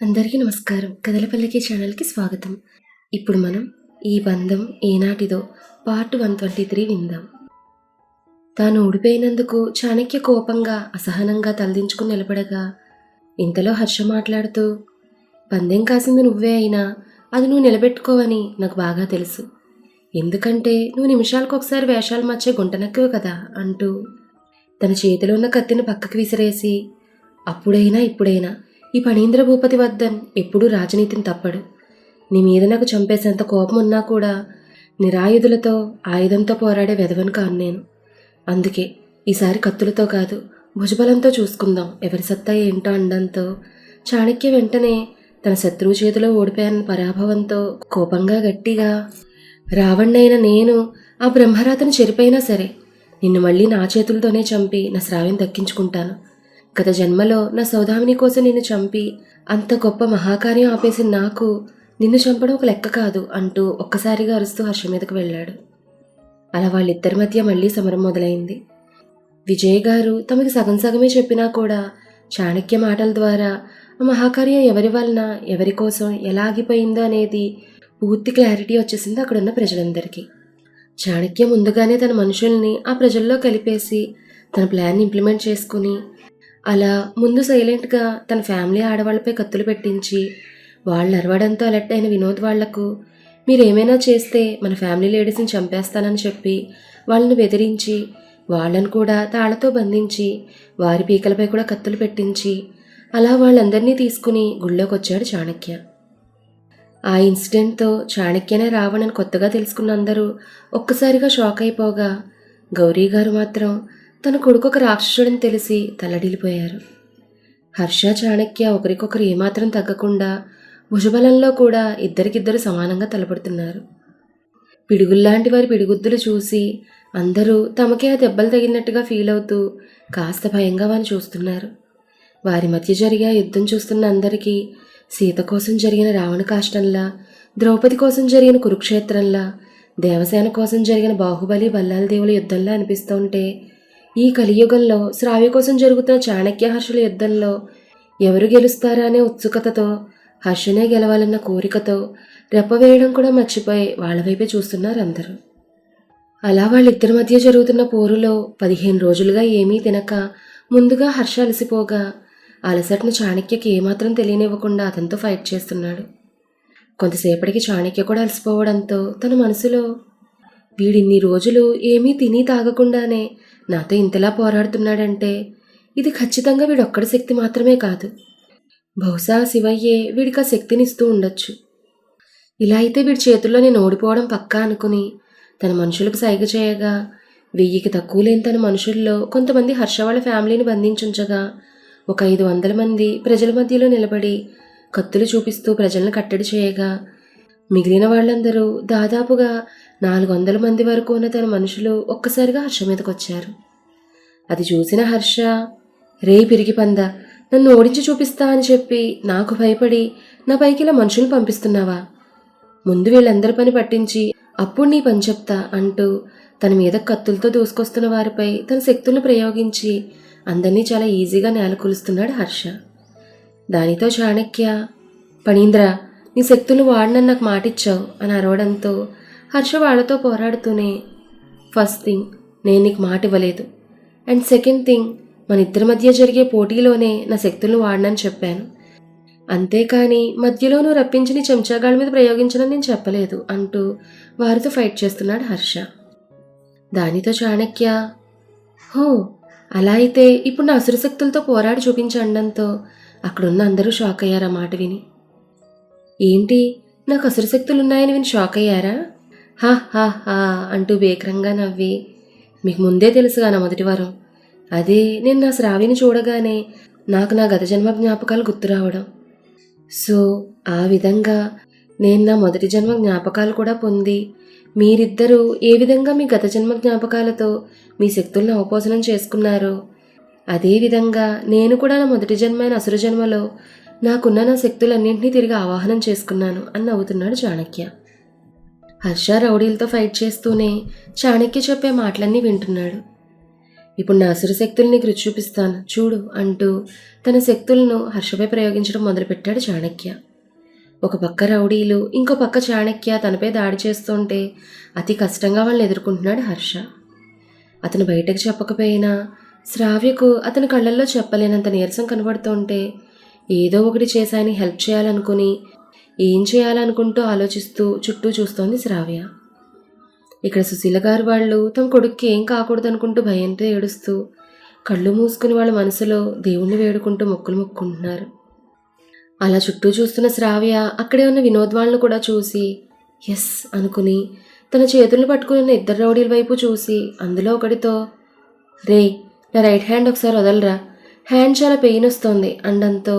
అందరికీ నమస్కారం. కదలపల్లికి ఛానల్కి స్వాగతం. ఇప్పుడు మనం ఈ బంధం ఏనాటిదో పార్ట్ వన్ ట్వంటీ త్రీ విందాం. తాను ఊడిపోయినందుకు చాణక్య కోపంగా అసహనంగా తలదించుకుని నిలబడగా ఇంతలో హర్ష మాట్లాడుతూ పందెం కాసింది నువ్వే అయినా అది నువ్వు నిలబెట్టుకోవని నాకు బాగా తెలుసు. ఎందుకంటే నువ్వు నిమిషాలకు ఒకసారి వేషాలు మార్చే గుంటనక్కువ కదా అంటూ తన చేతిలో ఉన్న కత్తిని పక్కకు విసిరేసి అప్పుడైనా ఇప్పుడైనా ఈ పణీంద్ర భూపతి వద్దన్ ఎప్పుడూ రాజనీతిని తప్పడు. నీ మీద నాకు చంపేసేంత కోపం ఉన్నా కూడా నిరాయుధులతో ఆయుధంతో పోరాడే వెధవను కాను నేను. అందుకే ఈసారి కత్తులతో కాదు భుజబలంతో చూసుకుందాం ఎవరి సత్తా ఏంటో అండంతో చాణక్య వెంటనే తన శత్రువు చేతిలో ఓడిపోయాన పరాభవంతో కోపంగా గట్టిగా రావణ్ణైన నేను ఆ బ్రహ్మరాతను చెరిపోయినా సరే నిన్ను మళ్ళీ నా చేతులతోనే చంపి నా శ్రావ్యం దక్కించుకుంటాను. గత జన్మలో నా సౌదామిని కోసం నిన్ను చంపి అంత గొప్ప మహాకార్యం ఆపేసిన నాకు నిన్ను చంపడం ఒక లెక్క కాదు అంటూ ఒక్కసారిగా అరుస్తూ హర్ష మీదకు వెళ్ళాడు. అలా వాళ్ళిద్దరి మధ్య మళ్ళీ సమరం మొదలైంది. విజయ్ గారు తమకి సగం సగమే చెప్పినా కూడా చాణక్య మాటల ద్వారా ఆ మహాకార్యం ఎవరి వలన ఎవరి కోసం ఎలా ఆగిపోయిందో అనేది పూర్తి క్లారిటీ వచ్చేసింది అక్కడున్న ప్రజలందరికీ. చాణక్య ముందుగానే తన మనుషుల్ని ఆ ప్రజల్లో కలిపేసి తన ప్లాన్ ఇంప్లిమెంట్ చేసుకుని అలా ముందు సైలెంట్గా తన ఫ్యామిలీ ఆడవాళ్ళపై కత్తులు పెట్టించి వాళ్ళు అరవడంతో అలర్ట్ అయిన వినోద్ వాళ్ళకు మీరేమైనా చేస్తే మన ఫ్యామిలీ లేడీస్ని చంపేస్తానని చెప్పి వాళ్ళని బెదిరించి వాళ్ళని కూడా తాళతో బంధించి వారి పీకలపై కూడా కత్తులు పెట్టించి అలా వాళ్ళందరినీ తీసుకుని గుళ్ళోకి వచ్చాడు చాణక్య. ఆ ఇన్సిడెంట్తో చాణక్యనే రావణని కొత్తగా తెలుసుకున్న అందరూ ఒక్కసారిగా షాక్ అయిపోగా గౌరీ గారు మాత్రం తన కొడుకు ఒక తెలిసి తల్లడిల్లిపోయారు హర్ష చాణక్య ఒకరికొకరు ఏమాత్రం తగ్గకుండా భుజబలంలో కూడా ఇద్దరికిద్దరు సమానంగా తలపడుతున్నారు. పిడుగుల్లాంటి వారి పిడిగుద్దులు చూసి అందరూ తమకే ఆ దెబ్బలు తగిలినట్టుగా ఫీల్ అవుతూ కాస్త భయంగా వారిని చూస్తున్నారు. వారి మధ్య జరిగే యుద్ధం చూస్తున్న అందరికీ సీత కోసం జరిగిన రావణ కాష్టంలా ద్రౌపది కోసం జరిగిన కురుక్షేత్రంలా దేవసేన కోసం జరిగిన బాహుబలి బల్లాల దేవుల యుద్ధంలా అనిపిస్తుంటే ఈ కలియుగంలో శ్రావ్య కోసం జరుగుతున్న చాణక్య హర్షుల యుద్ధంలో ఎవరు గెలుస్తారా అనే ఉత్సుకతతో హర్షనే గెలవాలన్న కోరికతో రెప్పవేయడం కూడా మర్చిపోయి వాళ్ళ వైపే చూస్తున్నారు అందరూ అలా వాళ్ళిద్దరి మధ్య జరుగుతున్న పోరులో పదిహేను రోజులుగా ఏమీ తినక ముందుగా హర్ష అలసిపోగా అలసటను చాణక్యకి ఏమాత్రం తెలియనివ్వకుండా అతనితో ఫైట్ చేస్తున్నాడు. కొంతసేపటికి చాణక్య కూడా అలసిపోవడంతో తన మనసులో వీడిన్ని రోజులు ఏమీ తిని తాగకుండానే నాతో ఇంతలా పోరాడుతున్నాడంటే ఇది ఖచ్చితంగా వీడొక్కడి శక్తి మాత్రమే కాదు. బహుశా శివయ్యే వీడికి ఆ శక్తినిస్తూ ఉండొచ్చు. ఇలా అయితే వీడి చేతుల్లో నేను ఓడిపోవడం పక్కా అనుకుని తన మనుషులకు సైగ చేయగా వెయ్యికి తక్కువ లేని తన మనుషుల్లో కొంతమంది హర్ష వాళ్ళ ఫ్యామిలీని బంధించుంచగా ఒక ఐదు వందల మంది ప్రజల మధ్యలో నిలబడి కత్తులు చూపిస్తూ ప్రజలను కట్టడి చేయగా మిగిలిన వాళ్ళందరూ దాదాపుగా నాలుగు వందల మంది వరకు ఉన్న తన మనుషులు ఒక్కసారిగా హర్ష మీదకొచ్చారు. అది చూసిన హర్ష రే పిరిగి పంద నన్ను ఓడించి చూపిస్తా అని చెప్పి నాకు భయపడి నా పైకి ఇలా మనుషులు పంపిస్తున్నావా? ముందు వీళ్ళందరి పని పట్టించి అప్పుడు నీ పని చెప్తా అంటూ తన మీద కత్తులతో దూసుకొస్తున్న వారిపై తన శక్తులను ప్రయోగించి అందరినీ చాలా ఈజీగా నేలకొలుస్తున్నాడు హర్ష. దానితో చాణక్య పణీంద్ర నీ శక్తులు వాడినని నాకు మాటిచ్చావు అని అరవడంతో హర్ష వాళ్ళతో పోరాడుతూనే ఫస్ట్ థింగ్ నేను నీకు మాట ఇవ్వలేదు. అండ్ సెకండ్ థింగ్ మన ఇద్దరి మధ్య జరిగే పోటీలోనే నా శక్తులను వాడినని చెప్పాను. అంతేకాని మధ్యలో నువ్వు రప్పించిన చెంచాగాళ్ళ మీద ప్రయోగించనని నేను చెప్పలేదు అంటూ వారితో ఫైట్ చేస్తున్నాడు హర్ష. దానితో చాణక్య హో అలా అయితే ఇప్పుడు నా అసురశక్తులతో పోరాడి చూపించండంతో అక్కడున్న అందరూ షాక్ అయ్యారు ఆ మాట విని. ఏంటి? నాకు అసురశక్తులు ఉన్నాయని విని షాక్ అయ్యారా హా హా హా అంటూ బేకరంగా నవ్వి. మీకు ముందే తెలుసుగా నా మొదటి వారం. అదే నేను నా శ్రావిని చూడగానే నాకు నా గత జన్మ జ్ఞాపకాలు గుర్తు రావడం. సో ఆ విధంగా నేను నా మొదటి జన్మ జ్ఞాపకాలు కూడా పొంది మీరిద్దరూ ఏ విధంగా మీ గత జన్మ జ్ఞాపకాలతో మీ శక్తులను అవపోసనం చేసుకున్నారో అదేవిధంగా నేను కూడా నా మొదటి జన్మైన అసురు జన్మలో నాకున్న నా శక్తులన్నింటినీ తిరిగి ఆవాహనం చేసుకున్నాను అని నవ్వుతున్నాడు చాణక్య. హర్ష రౌడీలతో ఫైట్ చేస్తూనే చాణక్య చెప్పే మాటలన్నీ వింటున్నాడు. ఇప్పుడు నా అసురు శక్తులు నీకు రుచి చూపిస్తాను చూడు అంటూ తన శక్తులను హర్షపై ప్రయోగించడం మొదలుపెట్టాడు చాణక్య. ఒక పక్క రౌడీలు ఇంకో పక్క చాణక్య తనపై దాడి చేస్తుంటే అతి కష్టంగా వాళ్ళని ఎదుర్కొంటున్నాడు హర్ష. అతను బయటకు చెప్పకపోయినా శ్రావ్యకు అతని కళ్ళల్లో చెప్పలేనంత నీరసం కనబడుతుంటే ఏదో ఒకటి చేశాయని హెల్ప్ చేయాలనుకుని. ఏం చేయాలనుకుంటూ ఆలోచిస్తూ చుట్టూ చూస్తోంది శ్రావ్య. ఇక్కడ సుశీల గారు వాళ్ళు తమ కొడుక్కి ఏం కాకూడదు అనుకుంటూ భయంతో ఏడుస్తూ కళ్ళు మూసుకుని వాళ్ళ మనసులో దేవుణ్ణి వేడుకుంటూ మొక్కులు మొక్కుంటున్నారు. అలా చుట్టూ చూస్తున్న శ్రావ్య అక్కడే ఉన్న వినోద్ వాళ్ళను కూడా చూసి ఎస్ అనుకుని తన చేతులను పట్టుకుని ఉన్న ఇద్దరు రౌడీల వైపు చూసి అందులో ఒకటితో రే నా రైట్ హ్యాండ్ ఒకసారి వదలరా. హ్యాండ్ చాలా పెయిన్ వస్తోంది. అండంతో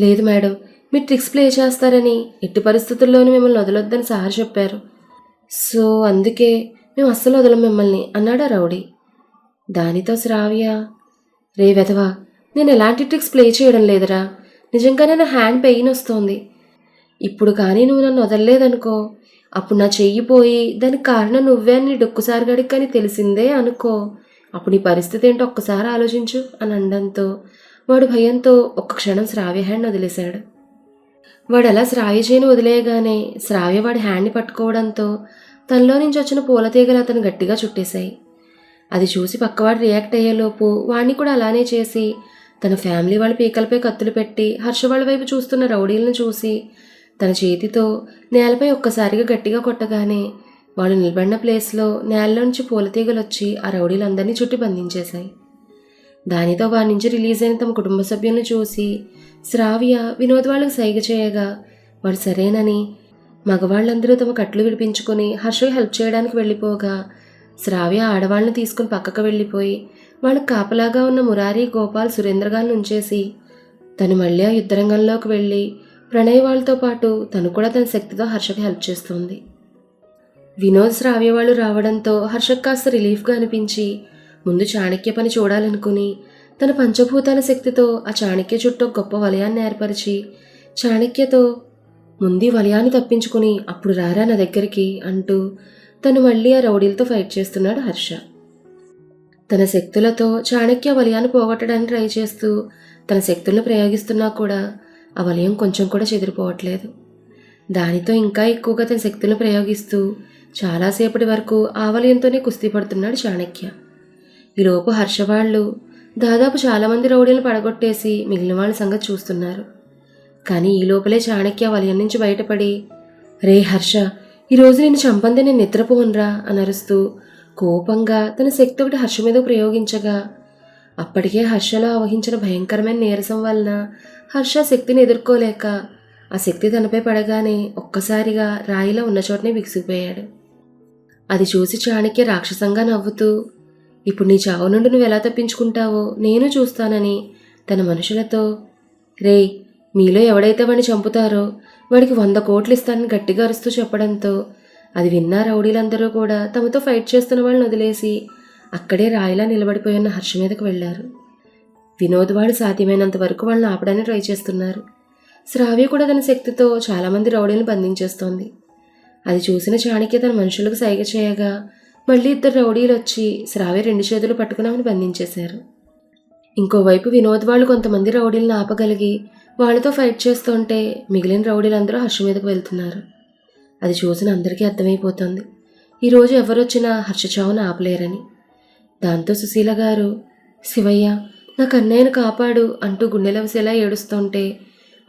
లేదు మేడం మీరు ట్రిక్స్ ప్లే చేస్తారని ఎట్టి పరిస్థితుల్లోనూ మిమ్మల్ని వదలొద్దని సార్ చెప్పారు. సో అందుకే మేము అస్సలు వదలం మిమ్మల్ని అన్నాడు రౌడీ. దానితో శ్రావ్య రే వెధవా నేను ఎలాంటి ట్రిక్స్ ప్లే చేయడం లేదురా. నిజంగానే నా హ్యాండ్ పెయిన్ వస్తోంది. ఇప్పుడు కానీ నువ్వు నన్ను వదలలేదనుకో అప్పుడు నా చెయ్యి పోయి దానికి కారణం నువ్వే అని నీ కానీ తెలిసిందే అనుకో. అప్పుడు నీ పరిస్థితి ఏంటో ఒక్కసారి ఆలోచించు అని అనడంతో వాడు భయంతో ఒక్క క్షణం శ్రావ్య హ్యాండ్ వదిలేశాడు. వాడు అలా శ్రావ్య చేయని వదిలేయగానే శ్రావ్య వాడి హ్యాండ్ని పట్టుకోవడంతో తనలో నుంచి వచ్చిన పూల తీగలు అతను గట్టిగా చుట్టేశాయి. అది చూసి పక్కవాడు రియాక్ట్ అయ్యేలోపు వాడిని కూడా అలానే చేసి తన ఫ్యామిలీ వాళ్ళ పీకలపై కత్తులు పెట్టి హర్ష వాళ్ళ వైపు చూస్తున్న రౌడీలను చూసి తన చేతితో నేలపై ఒక్కసారిగా గట్టిగా కొట్టగానే వాళ్ళు నిలబడిన ప్లేస్లో నేలలోంచి పూల తీగలు వచ్చి ఆ రౌడీలందరినీ చుట్టి బంధించేశాయి. దానితో వారి నుంచి రిలీజ్ అయిన తమ కుటుంబ సభ్యులను చూసి శ్రావ్య వినోద్ వాళ్ళకు సైగ చేయగా వాడు సరేనని. మగవాళ్ళందరూ తమ కట్లు విడిపించుకొని హర్షకి హెల్ప్ చేయడానికి వెళ్ళిపోగా శ్రావ్య ఆడవాళ్ళని తీసుకుని పక్కకు వెళ్ళిపోయి వాళ్ళకు కాపలాగా ఉన్న మురారి గోపాల్ సురేంద్ర గారిని ఉంచేసి తను మళ్ళీ ఆ యుద్ధరంగంలోకి వెళ్ళి ప్రణయ్ వాళ్ళతో పాటు తను కూడా తన శక్తితో హర్షకు హెల్ప్ చేస్తుంది. వినోద్ శ్రావ్య వాళ్ళు రావడంతో హర్షక్ కాస్త రిలీఫ్గా అనిపించి ముందు చాణక్య పని చూడాలనుకుని తన పంచభూతాల శక్తితో ఆ చాణక్య చుట్టూ గొప్ప వలయాన్ని ఏర్పరిచి చాణక్యతో ముందు వలయాన్ని తప్పించుకుని అప్పుడు రారా నా దగ్గరికి అంటూ తను మళ్ళీ ఆ రౌడీలతో ఫైట్ చేస్తున్నాడు హర్ష. తన శక్తులతో చాణక్య వలయాన్ని పోగొట్టడానికి ట్రై చేస్తూ తన శక్తులను ప్రయోగిస్తున్నా కూడా ఆ వలయం కొంచెం కూడా చెదిరిపోవట్లేదు. దానితో ఇంకా ఎక్కువగా తన శక్తులను ప్రయోగిస్తూ చాలాసేపటి వరకు ఆవలయంతోనే కుస్తీ పడుతున్నాడు చాణక్య. ఈలోపు హర్షవాళ్ళు దాదాపు చాలామంది రౌడీలను పడగొట్టేసి మిగిలిన వాళ్ళ సంగతి చూస్తున్నారు. కానీ ఈ లోపలే చాణక్య వలయం నుంచి బయటపడి రే హర్ష ఈరోజు నేను చంపందే నేను నిద్రపోనురా అని అరుస్తూ కోపంగా తన శక్తి ఒకటి హర్ష మీద ప్రయోగించగా అప్పటికే హర్షలో ఆవహించిన భయంకరమైన నీరసం వలన హర్ష శక్తిని ఎదుర్కోలేక ఆ శక్తి తనపై పడగానే ఒక్కసారిగా రాయిలో ఉన్న చోటనే బిగుసిపోయాడు అది చూసి చాణక్య రాక్షసంగా నవ్వుతూ ఇప్పుడు నీ చావు నుండి నువ్వు ఎలా తప్పించుకుంటావో నేను చూస్తానని తన మనుషులతో రే మీలో ఎవడైతే వాడిని చంపుతారో వాడికి వంద కోట్లు ఇస్తానని గట్టిగా అరుస్తూ చెప్పడంతో అది విన్న రౌడీలందరూ కూడా తమతో ఫైట్ చేస్తున్న వాళ్ళని వదిలేసి అక్కడే రాయిలా నిలబడిపోయి ఉన్న హర్ష మీదకు వెళ్ళారు వినోద్ వాడు సాధ్యమైనంత వరకు వాళ్ళని ఆపడానికి ట్రై చేస్తున్నారు. శ్రావ్య కూడా తన శక్తితో చాలామంది రౌడీలను బంధించేస్తోంది. అది చూసిన చాణక్య తన మనుషులకు సైగ చేయగా మళ్ళీ ఇద్దరు రౌడీలు వచ్చి శ్రావ్య రెండు చేతులు పట్టుకుని బంధించేశారు. ఇంకోవైపు వినోద్ వాళ్ళు కొంతమంది రౌడీలను ఆపగలిగి వాళ్ళతో ఫైట్ చేస్తుంటే మిగిలిన రౌడీలందరూ హర్ష మీదకు వెళ్తున్నారు. అది చూసిన అందరికీ అర్థమైపోతుంది. ఈరోజు ఎవరొచ్చినా హర్ష చావును ఆపలేరని. దాంతో సుశీల గారు శివయ్య నా కన్నయ్యను కాపాడు అంటూ గుండెలవసేలా ఏడుస్తుంటే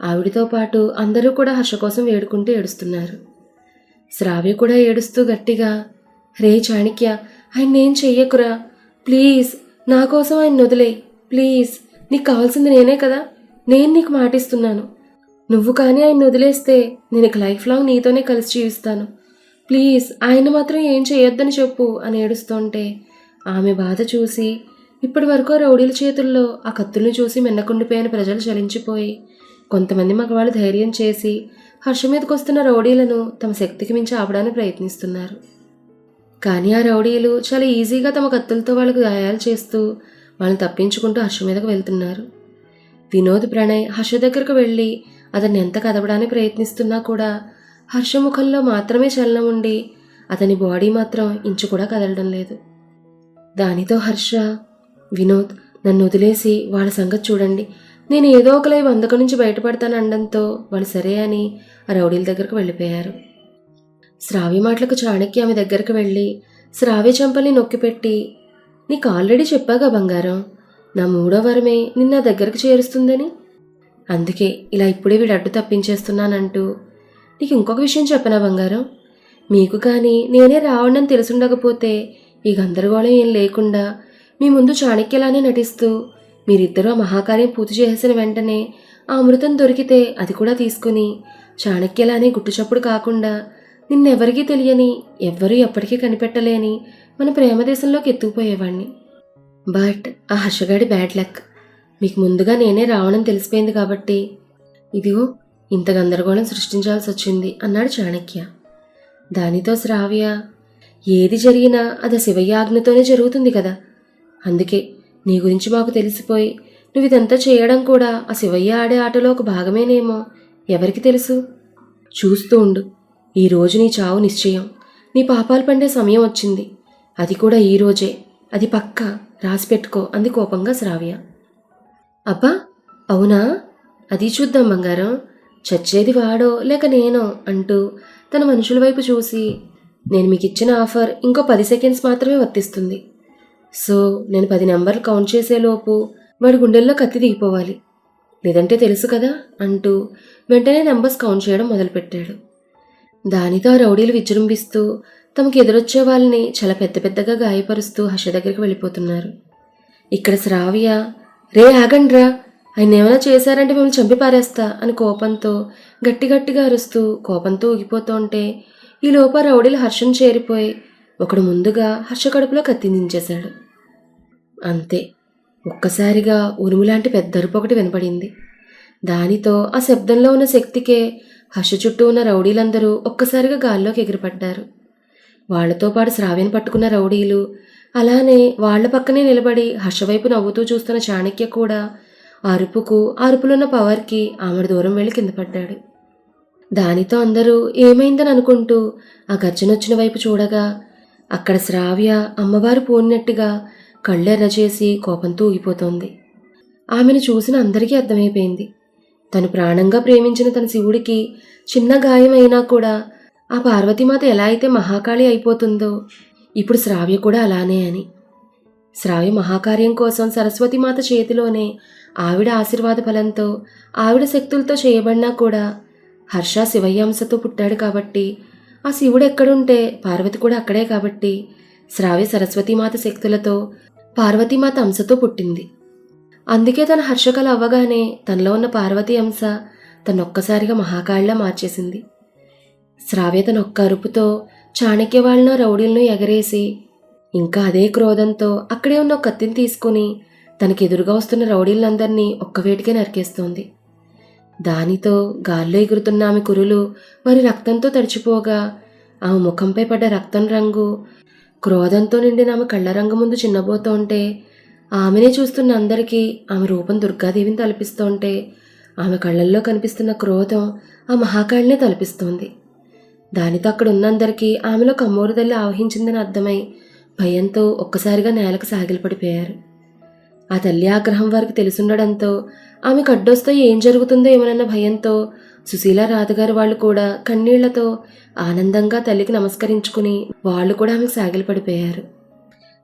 ఆవిడతో పాటు అందరూ కూడా హర్ష కోసం వేడుకుంటూ ఏడుస్తున్నారు. శ్రావ్య కూడా ఏడుస్తూ గట్టిగా రే చాణిక్య ఆయన నేను చెయ్యకురా? ప్లీజ్ నా కోసం ఆయన వదిలే. ప్లీజ్ నీకు కావాల్సింది నేనే కదా. నేను నీకు మాటిస్తున్నాను. నువ్వు కానీ ఆయన వదిలేస్తే నేను ఇక లైఫ్ లాంగ్ నీతోనే కలిసి జీవిస్తాను. ప్లీజ్ ఆయన మాత్రం ఏం చేయొద్దని చెప్పు అని ఏడుస్తుంటే ఆమె బాధ చూసి ఇప్పటి వరకు రౌడీల చేతుల్లో ఆ కత్తుల్ని చూసి మిన్నకుండిపోయిన ప్రజలు చలించిపోయి కొంతమంది మగవాళ్ళు ధైర్యం చేసి హర్ష మీదకు వస్తున్న రౌడీలను తమ శక్తికి మించి ఆపడానికి ప్రయత్నిస్తున్నారు. కానీ ఆ రౌడీలు చాలా ఈజీగా తమ కత్తులతో వాళ్ళకు గాయాలు చేస్తూ వాళ్ళని తప్పించుకుంటూ హర్ష మీదకు వెళ్తున్నారు. వినోద్ ప్రణయ్ హర్ష దగ్గరకు వెళ్ళి అతన్ని ఎంత కదపడానికి ప్రయత్నిస్తున్నా కూడా హర్ష ముఖంలో మాత్రమే చలనం ఉండి అతని బాడీ మాత్రం ఇంచు కూడా కదలడం లేదు. దానితో హర్ష వినోద్ నన్ను వదిలేసి వాళ్ళ సంగతి చూడండి. నేను ఏదో ఒకలై వందక నుంచి బయటపడతాను అనడంతో వాళ్ళు సరే అని రౌడీల దగ్గరకు వెళ్ళిపోయారు. శ్రావి మాటలకు చాణక్య ఆమె దగ్గరకు వెళ్ళి శ్రావి చెంపల్ని నొక్కిపెట్టి నీకు ఆల్రెడీ చెప్పాగా బంగారం నా మూడో వరమే నిన్న నా దగ్గరకు చేరుస్తుందని? అందుకే ఇలా ఇప్పుడే వీడు అడ్డు తప్పించేస్తున్నానంటూ నీకు ఇంకొక విషయం చెప్పనా బంగారం? మీకు కానీ నేనే రావణని తెలుసుండకపోతే ఈ గందరగోళం ఏం లేకుండా మీ ముందు చాణక్యలానే నటిస్తూ మీరిద్దరూ ఆ మహాకార్యం పూర్తి చేసిన వెంటనే ఆ అమృతం దొరికితే అది కూడా తీసుకుని చాణక్యలానే గుట్టుచప్పుడు కాకుండా నిన్నెవరికీ తెలియని ఎవ్వరూ ఎప్పటికీ కనిపెట్టలేని మన ప్రేమ దేశంలోకి ఎత్తుకుపోయేవాణ్ణి. బట్ ఆ హర్షగాడి బ్యాడ్ లక్ మీకు ముందుగా నేనే రావడం తెలిసిపోయింది కాబట్టి ఇదిగో ఇంత గందరగోళం సృష్టించాల్సి వచ్చింది అన్నాడు చాణక్య. దానితో శ్రావ్య ఏది జరిగినా అది శివయ్య ఆజ్ఞతోనే జరుగుతుంది కదా. అందుకే నీ గురించి మాకు తెలిసిపోయి నువ్వు ఇదంతా చేయడం కూడా ఆ శివయ్య ఆడే ఆటలో ఒక భాగమేనేమో. ఎవరికి తెలుసు? చూస్తూ ఉండు. ఈ రోజు నీ చావు నిశ్చయం. నీ పాపాలు పండే సమయం వచ్చింది. అది కూడా ఈ రోజే. అది పక్క. రాసి పెట్టుకో. అంది కోపంగా శ్రావ్య. అబ్బా! అవునా? అది చూద్దాం బంగారం. చచ్చేది వాడో లేక నేనో అంటూ తన మనుషుల వైపు చూసి నేను మీకు ఇచ్చిన ఆఫర్ ఇంకో పది సెకండ్స్ మాత్రమే వర్తిస్తుంది. సో నేను పది నెంబర్లు కౌంట్ చేసేలోపు వాడి గుండెల్లో కత్తి దిగిపోవాలి. లేదంటే తెలుసు కదా అంటూ వెంటనే నెంబర్స్ కౌంట్ చేయడం మొదలుపెట్టాడు. దానితో ఆ రౌడీలు విజృంభిస్తూ తమకు ఎదురొచ్చే వాళ్ళని చాలా పెద్ద పెద్దగా గాయపరుస్తూ హర్ష దగ్గరికి వెళ్ళిపోతున్నారు. ఇక్కడ శ్రావ్య రే ఆగండ్రా ఆయన ఏమైనా చేశారంటే మిమ్మల్ని చంపి పారేస్తా అని కోపంతో గట్టి గట్టిగా అరుస్తూ కోపంతో ఊగిపోతుంటే ఈ లోప రౌడీలు హర్షం చేరిపోయి ఒకడు ముందుగా హర్ష కడుపులో కత్తిందించేశాడు అంతే. ఒక్కసారిగా ఉరుములాంటి పెద్ద అరుపు ఒకటి వినపడింది. దానితో ఆ శబ్దంలో ఉన్న శక్తికే హర్ష చుట్టూ ఉన్న రౌడీలందరూ ఒక్కసారిగా గాల్లోకి ఎగిరిపడ్డారు. వాళ్ళతో పాటు శ్రావ్యం పట్టుకున్న రౌడీలు అలానే వాళ్ళ పక్కనే నిలబడి హర్షవైపు నవ్వుతూ చూస్తున్న చాణక్య కూడా అరుపుకు అరుపులున్న పవర్కి ఆమెడు దూరం వెళ్ళి కింద పడ్డాడు. దానితో అందరూ ఏమైందని అనుకుంటూ ఆ గర్జనొచ్చిన వైపు చూడగా అక్కడ శ్రావ్య అమ్మవారు పోనినట్టుగా కళ్ళెర్ర చేసి కోపంతో ఊగిపోతోంది. ఆమెను చూసిన అందరికీ అర్థమైపోయింది. తను ప్రాణంగా ప్రేమించిన తన శివుడికి చిన్న గాయమైనా కూడా ఆ పార్వతీమాత ఎలా అయితే మహాకాళి అయిపోతుందో ఇప్పుడు శ్రావ్య కూడా అలానే అని. శ్రావ్య మహాకార్యం కోసం సరస్వతిమాత చేతిలోనే ఆవిడ ఆశీర్వాద ఫలంతో ఆవిడ శక్తులతో చేయబడినా కూడా హర్ష శివయ్యాంశతో పుట్టాడు కాబట్టి ఆ శివుడు ఎక్కడుంటే పార్వతి కూడా అక్కడే కాబట్టి శ్రావ్య సరస్వతీమాత శక్తులతో పార్వతీమాత అంశతో పుట్టింది. అందుకే తన హర్షకళ అవ్వగానే తనలో ఉన్న పార్వతీ అంశ తనొక్కసారిగా మహాకాళ్ళ మార్చేసింది. శ్రావ్య తన ఒక్క అరుపుతో చాణక్య వాళ్ళను రౌడీలను ఎగరేసి ఇంకా అదే క్రోధంతో అక్కడే ఉన్న కత్తిని తీసుకుని తనకెదురుగా వస్తున్న రౌడీలందరినీ ఒక్కవేటికే నరికేస్తోంది. దానితో గాల్లో ఎగురుతున్న ఆమె కురులు వారి రక్తంతో తడిచిపోగా ఆమె ముఖంపై పడ్డ రక్తం రంగు క్రోధంతో నిండిన ఆమె కళ్ళరంగు ముందు చిన్నబోతోంటే ఆమెనే చూస్తున్న అందరికీ ఆమె రూపం దుర్గాదేవిని తలపిస్తోంటే ఆమె కళ్ళల్లో కనిపిస్తున్న క్రోధం ఆ మహాకాళినే తలపిస్తోంది. దానితో అక్కడ ఉన్నందరికీ ఆమెలో కమ్మోరు తల్లి ఆవహించిందని అర్థమై భయంతో ఒక్కసారిగా నేలకు సాగిలపడిపోయారు ఆ తల్లి ఆగ్రహం వారికి తెలుసుండడంతో ఆమె కడ్డొస్తే ఏం జరుగుతుందో ఏమనన్న భయంతో సుశీల రాధగారు వాళ్ళు కూడా కన్నీళ్ళతో ఆనందంగా తల్లికి నమస్కరించుకుని వాళ్ళు కూడా ఆమెకు సాగిలపడిపోయారు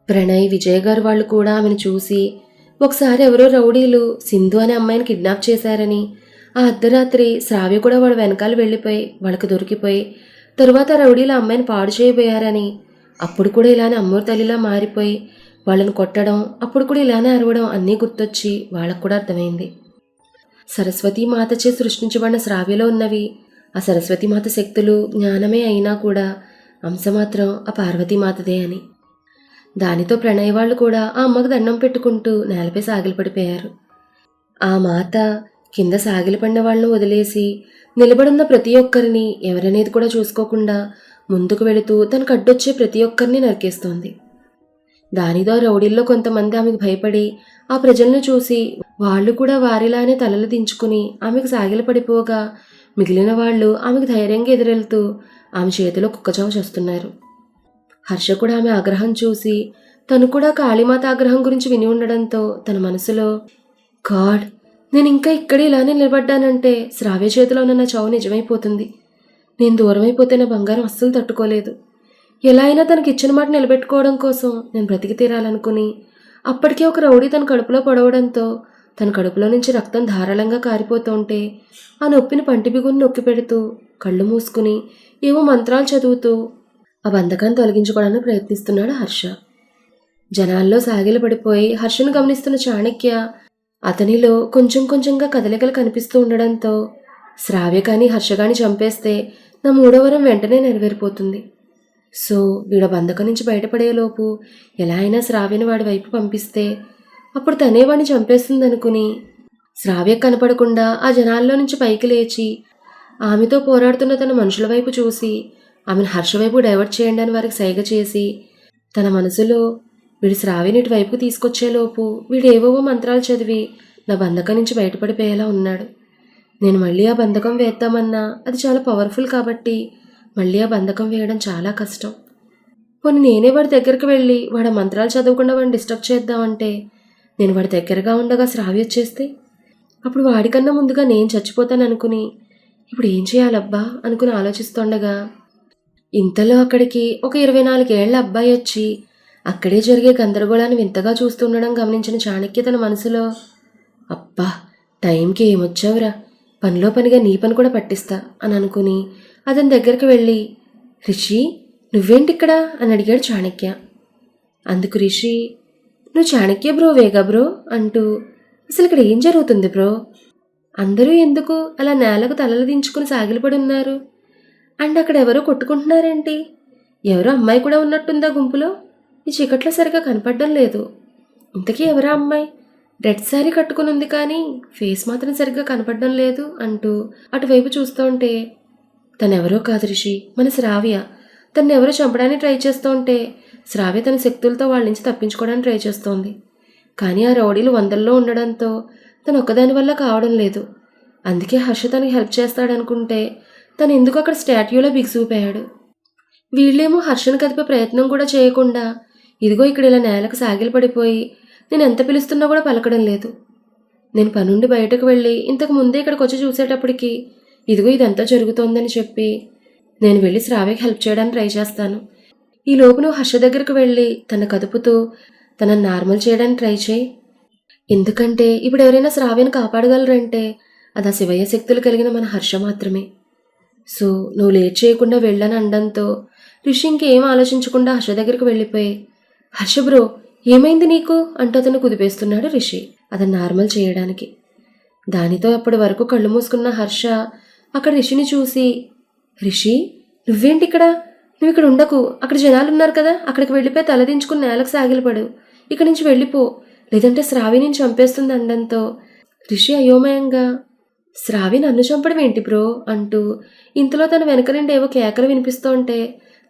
ప్రణయ్ విజయ్ గారు వాళ్ళు కూడా ఆమెను చూసి ఒకసారి ఎవరో రౌడీలు సింధు అనే అమ్మాయిని కిడ్నాప్ చేశారని ఆ అర్ధరాత్రి శ్రావ్య కూడా వాళ్ళ వెనకాల వెళ్ళిపోయి వాళ్ళకి దొరికిపోయి తరువాత రౌడీలు అమ్మాయిని పాడు చేయబోయారని అప్పుడు కూడా ఇలానే అమ్మూరు తల్లిలా మారిపోయి వాళ్ళని కొట్టడం అప్పుడు కూడా ఇలానే అరవడం అన్నీ గుర్తొచ్చి వాళ్ళకు కూడా అర్థమైంది. సరస్వతీ మాతచే సృష్టించబడిన శ్రావ్యలో ఉన్నవి. ఆ సరస్వతీమాత శక్తులు జ్ఞానమే అయినా కూడా అంశ మాత్రం ఆ పార్వతీమాతదే అని. దానితో ప్రణయ్ వాళ్ళు కూడా ఆ అమ్మకు దండం పెట్టుకుంటూ నేలపై సాగిలపడిపోయారు ఆ మాత కింద సాగిలపడిన వాళ్ళను వదిలేసి నిలబడున్న ప్రతి ఒక్కరిని ఎవరనేది కూడా చూసుకోకుండా ముందుకు వెళుతూ తనకు అడ్డొచ్చే ప్రతి ఒక్కరిని నరికేస్తోంది. దానితో రౌడీల్లో కొంతమంది ఆమెకు భయపడి ఆ ప్రజలను చూసి వాళ్ళు కూడా వారిలానే తలలు దించుకుని ఆమెకు సాగిలపడిపోగా మిగిలిన వాళ్ళు ఆమెకు ధైర్యంగా ఎదురెళ్తూ ఆమె చేతిలో కుక్కచావు చేస్తున్నారు. హర్ష కూడా ఆమె ఆగ్రహం చూసి తను కూడా కాళీమాత ఆగ్రహం గురించి విని ఉండడంతో తన మనసులో గాడ్ నేను ఇంకా ఇక్కడే ఇలానే నిలబడ్డానంటే శ్రావ్య చేతిలో ఉన్న నా చావు నిజమైపోతుంది. నేను దూరమైపోతే నా బంగారం అస్సలు తట్టుకోలేదు. ఎలా అయినా తనకి ఇచ్చిన మాట నిలబెట్టుకోవడం కోసం నేను బ్రతికి తీరాలనుకుని అప్పటికే ఒక రౌడీ తన కడుపులో పడవడంతో తన కడుపులో నుంచి రక్తం ధారాళంగా కారిపోతుంటే ఆ నొప్పిని పంటి బిగుని నొక్కి పెడుతూ కళ్ళు మూసుకుని ఏవో మంత్రాలు చదువుతూ ఆ బంధకాన్ని తొలగించుకోవడానికి ప్రయత్నిస్తున్నాడు హర్ష. జనాల్లో సాగిల పడిపోయి హర్షను గమనిస్తున్న చాణక్య అతనిలో కొంచెం కొంచెంగా కదలికలు కనిపిస్తూ ఉండడంతో శ్రావ్య కానీ హర్ష కానీ చంపేస్తే నా మూడో వరం వెంటనే నెరవేరిపోతుంది. సో వీడ బంధకం నుంచి బయటపడేలోపు ఎలా అయినా శ్రావ్యని వాడి వైపు పంపిస్తే అప్పుడు తనే వాడిని చంపేస్తుందనుకుని శ్రావ్య కనపడకుండా ఆ జనాల్లో నుంచి పైకి లేచి ఆమెతో పోరాడుతున్న తన మనుషుల వైపు చూసి ఆమెను హర్ష వైపు డైవర్ట్ చేయండి అని వారికి సైగ చేసి తన మనసులో వీడి శ్రావ్యని ఇటువైపు తీసుకొచ్చేలోపు వీడు ఏవేవో మంత్రాలు చదివి నా బంధకం నుంచి బయటపడిపోయేలా ఉన్నాడు. నేను మళ్ళీ ఆ బంధకం వేద్దామన్నా అది చాలా పవర్ఫుల్ కాబట్టి మళ్ళీ ఆ బంధకం వేయడం చాలా కష్టం. పోనీ నేనే వాడి దగ్గరికి వెళ్ళి వాడి మంత్రాలు చదవకుండా వాడిని డిస్టర్బ్ చేద్దామంటే నేను వాడి దగ్గరగా ఉండగా స్రావి వచ్చేస్తే? అప్పుడు వాడికన్నా ముందుగా నేను చచ్చిపోతాను అనుకుని ఇప్పుడు ఏం చేయాలబ్బా అనుకుని ఆలోచిస్తుండగా ఇంతలో అక్కడికి ఒక ఇరవై నాలుగేళ్ళ అబ్బాయి వచ్చి అక్కడే జరిగే గందరగోళాన్ని వింతగా చూస్తుండడం గమనించిన చాణక్య తన మనసులో అబ్బా టైంకి ఏమొచ్చావురా? పనిలో పనిగా నీ పని కూడా పట్టిస్తా అని అనుకుని అతని దగ్గరికి వెళ్ళి రిషి నువ్వేంటి ఇక్కడ అని అడిగాడు చాణక్య. అందుకు రిషి నువ్వు చాణక్య బ్రో వేగా బ్రో? అంటూ అసలు ఇక్కడ ఏం జరుగుతుంది బ్రో? అందరూ ఎందుకు అలా నేలకు తలలు దించుకుని సాగిలిపడి ఉన్నారు? అండ్ అక్కడ ఎవరో కొట్టుకుంటున్నారేంటి? ఎవరో అమ్మాయి కూడా ఉన్నట్టుందా గుంపులో? ఈ చీకట్లో సరిగా కనపడడం లేదు. ఇంతకీ ఎవరా అమ్మాయి? రెడ్ శారీ కట్టుకుని ఉంది కానీ ఫేస్ మాత్రం సరిగ్గా కనపడడం లేదు అంటూ అటువైపు చూస్తూ ఉంటే తనెవరో కాదు రిషి మన శ్రావ్య. తనెవరో చంపడానికి ట్రై చేస్తూ ఉంటే శ్రావ్య తన శక్తులతో వాళ్ళ నుంచి తప్పించుకోవడానికి ట్రై చేస్తోంది. కానీ ఆ రౌడీలు వందల్లో ఉండడంతో తను ఒక్కదాని వల్ల కావడం లేదు. అందుకే హర్ష తనకి హెల్ప్ చేస్తాడనుకుంటే తను ఎందుకు అక్కడ స్టాట్యూలో బిగుసిపోయాడు వీళ్ళేమో హర్షను కదిపే ప్రయత్నం కూడా చేయకుండా ఇదిగో ఇక్కడ ఇలా నేలకు సాగిలు పడిపోయి నేను ఎంత పిలుస్తున్నా కూడా పలకడం లేదు. నేను పనుండి బయటకు వెళ్ళి ఇంతకు ముందే ఇక్కడికి వచ్చి చూసేటప్పటికి ఇదిగో ఇదంతా జరుగుతోందని చెప్పి. నేను వెళ్ళి శ్రావ్యకి హెల్ప్ చేయడానికి ట్రై చేస్తాను. ఈ లోపు నువ్వు హర్ష దగ్గరకు వెళ్ళి తన కదుపుతూ తనని నార్మల్ చేయడానికి ట్రై చేయి. ఎందుకంటే ఇప్పుడు ఎవరైనా శ్రావ్యను కాపాడగలరంటే అది ఆ శివయ్య శక్తులు కలిగిన మన హర్ష మాత్రమే. సో నువ్వు లేట్ చేయకుండా వెళ్ళని అనడంతో రిషి ఇంకేం ఆలోచించకుండా హర్ష దగ్గరికి వెళ్ళిపోయి హర్ష బ్రో ఏమైంది నీకు? అంటూ అతను కుదిపేస్తున్నాడు రిషి అతను నార్మల్ చేయడానికి. దానితో అప్పటి వరకు కళ్ళు మూసుకున్న హర్ష అక్కడ రిషిని చూసి రిషి నువ్వేంటి ఇక్కడ నువ్వు ఇక్కడ ఉండకు. అక్కడ జనాలు ఉన్నారు కదా. అక్కడికి వెళ్ళిపోయి తలదించుకుని నేలకు సాగిలపడు. ఇక్కడి నుంచి వెళ్ళిపో. లేదంటే శ్రావి నేను చంపేస్తుంది అండంతో రిషి అయోమయంగా శ్రావి నన్ను చంపడం ఏంటి బ్రో? అంటూ ఇంతలో తన వెనక నుండి ఏవో కేకలు వినిపిస్తూ ఉంటే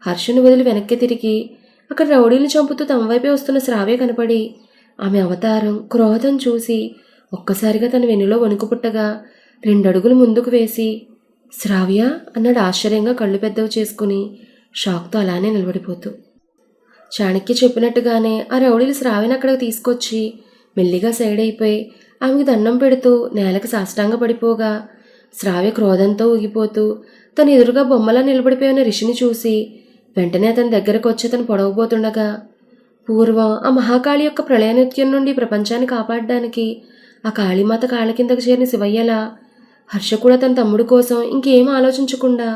హర్షను వదిలి వెనక్కి తిరిగి అక్కడ రౌడీని చంపుతూ తమ వైపే వస్తున్న శ్రావే కనపడి ఆమె అవతారం క్రోధం చూసి ఒక్కసారిగా తన వెన్నులో వణుకు పుట్టగా రెండడుగులు ముందుకు వేసి శ్రావ్య అన్నాడు ఆశ్చర్యంగా కళ్ళు పెద్దవి చేసుకుని. షాక్తో అలానే నిలబడిపోతూ. చాణక్య చెప్పినట్టుగానే ఆ రౌడీలు శ్రావ్యని అక్కడికి తీసుకొచ్చి మెల్లిగా సైడ్ అయిపోయి ఆమెకు దండం పెడుతూ నేలకు సాష్టాంగ పడిపోగా శ్రావ్య క్రోధంతో ఊగిపోతూ తన ఎదురుగా బొమ్మలా నిలబడిపోయిన రిషిని చూసి వెంటనే అతని దగ్గరకు వచ్చి అతను పొడవబోతుండగా పూర్వం ఆ మహాకాళి యొక్క ప్రళయ నృత్యం నుండి ప్రపంచాన్ని కాపాడడానికి ఆ కాళీమాత కాళ్ళ కిందకు చేరిన శివయ్యలా హర్ష కూడా తన తమ్ముడు కోసం ఇంకేం ఆలోచించకుండా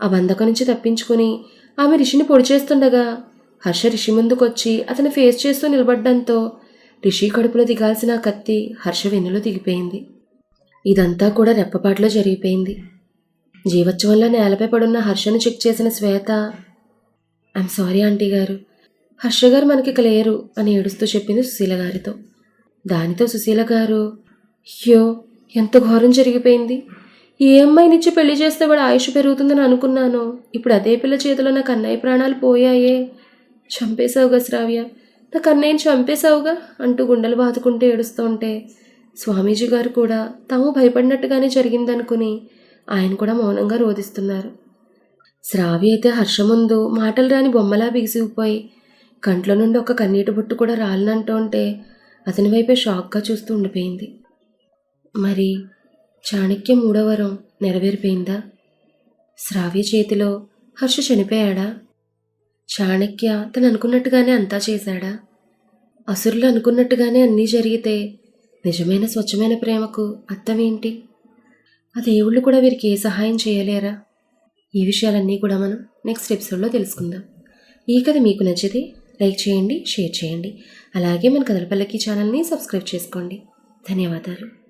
ఆ బంధకం నుంచి తప్పించుకుని ఆమె రిషిని పొడి చేస్తుండగా హర్ష రిషి ముందుకొచ్చి అతను ఫేస్ చేస్తూ నిలబడ్డంతో రిషి కడుపులో దిగాల్సిన కత్తి హర్ష వెన్నులో దిగిపోయింది. ఇదంతా కూడా రెప్పపాట్లో జరిగిపోయింది. జీవోత్సవంలో నేలపై పడున్న హర్షను చెక్ చేసిన శ్వేత ఐఎమ్ సారీ ఆంటీ గారు. హర్ష గారు మనకి ఇక లేరు అని ఏడుస్తూ చెప్పింది సుశీల గారితో. దానితో సుశీల గారు హ్యో ఎంత ఘోరం జరిగిపోయింది. ఏ అమ్మాయినిచ్చి పెళ్ళి చేస్తే వాడు ఆయుష్ పెరుగుతుందని అనుకున్నాను. ఇప్పుడు అదే పిల్ల చేతిలో నా కన్నయ్య ప్రాణాలు పోయాయే. చంపేశావుగా శ్రావ్య. నా కన్నయ్యని చంపేశావుగా అంటూ గుండెలు బాదుకుంటూ ఏడుస్తూ ఉంటే స్వామీజీ గారు కూడా తాము భయపడినట్టుగానే జరిగిందనుకుని ఆయన కూడా మౌనంగా రోధిస్తున్నారు. శ్రావ్య అయితే హర్ష ముందు మాటలు రాని బొమ్మలా బిగిసిపోయి కంట్లో నుండి ఒక కన్నీటి బొట్టు కూడా రాలనంటుంటే అతని వైపే షాక్గా చూస్తూ ఉండిపోయింది. మరి చాణక్య మూడవరం నెరవేరిపోయిందా? శ్రావ్య చేతిలో హర్ష చనిపోయాడా? చాణక్య తను అనుకున్నట్టుగానే అంతా చేశాడా? అసురులు అనుకున్నట్టుగానే అన్నీ జరిగితే నిజమైన స్వచ్ఛమైన ప్రేమకు అర్థమేంటి? ఆ దేవుళ్ళు కూడా వీరికి ఏ సహాయం చేయలేరా? ఈ విషయాలన్నీ కూడా మనం నెక్స్ట్ ఎపిసోడ్లో తెలుసుకుందాం. ఈ కథ మీకు నచ్చితే లైక్ చేయండి షేర్ చేయండి. అలాగే మన కథలపల్లకి ఛానల్ని సబ్స్క్రైబ్ చేసుకోండి. ధన్యవాదాలు.